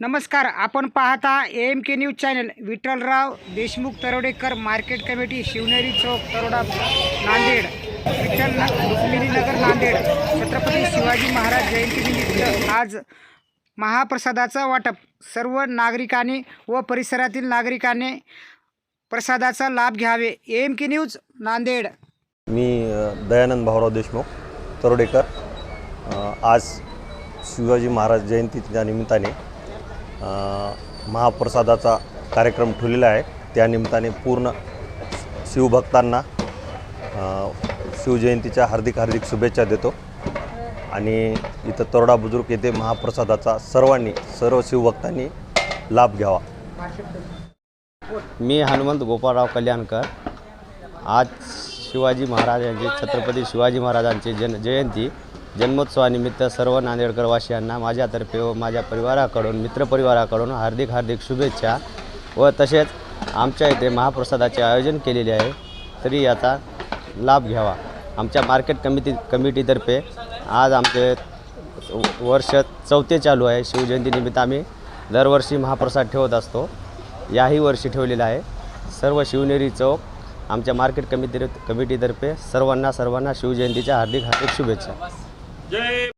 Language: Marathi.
नमस्कार आपण पाहता A M K news channel Vitthalrao Deshmukh Tarodekar market committee Shivneri Chowk Taroda Nanded. Vitthal रुक्मिणीनगर Nanded. Chhatrapati Shivaji Maharaj जयंतीनिमित्त आज महाप्रसादाचं वाटप. सर्व नागरिकांनी व परिसरातील नागरिकांनी प्रसादाचा लाभ घ्यावे. A M K news Nanded. मी दयानंद भाऊराव देशमुख तरोडेकर. आज शिवाजी महाराज जयंतीच्या निमित्ताने महाप्रसादाचा कार्यक्रम ठेवलेला आहे. त्या निमित्ताने पूर्ण शिवभक्तांना शिवजयंतीच्या हार्दिक हार्दिक शुभेच्छा देतो. आणि इथं तरोडा बुजुर्ग येथे महाप्रसादाचा सर्वांनी सर्व शिवभक्तांनी लाभ घ्यावा. मी हनुमंत गोपाळराव कल्याणकर. आज शिवाजी महाराजांचे छत्रपती शिवाजी महाराजांची जन जयंती जन्मोत्सवानिमित्त सर्व नांदेडकरवासियांना माझ्यातर्फे व माझ्या परिवाराकडून मित्रपरिवाराकडून हार्दिक हार्दिक शुभेच्छा व तसेच आमच्या इथे महाप्रसादाचे आयोजन केलेले आहे. तरी याचा लाभ घ्यावा. आमच्या मार्केट कमिटी कमिटीतर्फे आज आमचे वर्ष चौथे चालू आहे. शिवजयंतीनिमित्त आम्ही दरवर्षी महाप्रसाद ठेवत असतो. याही वर्षी ठेवलेला आहे. सर्व शिवनेरी चौक आमच्या मार्केट कमिटी कमिटीतर्फे सर्वांना सर्वांना शिवजयंतीच्या हार्दिक हार्दिक शुभेच्छा. जय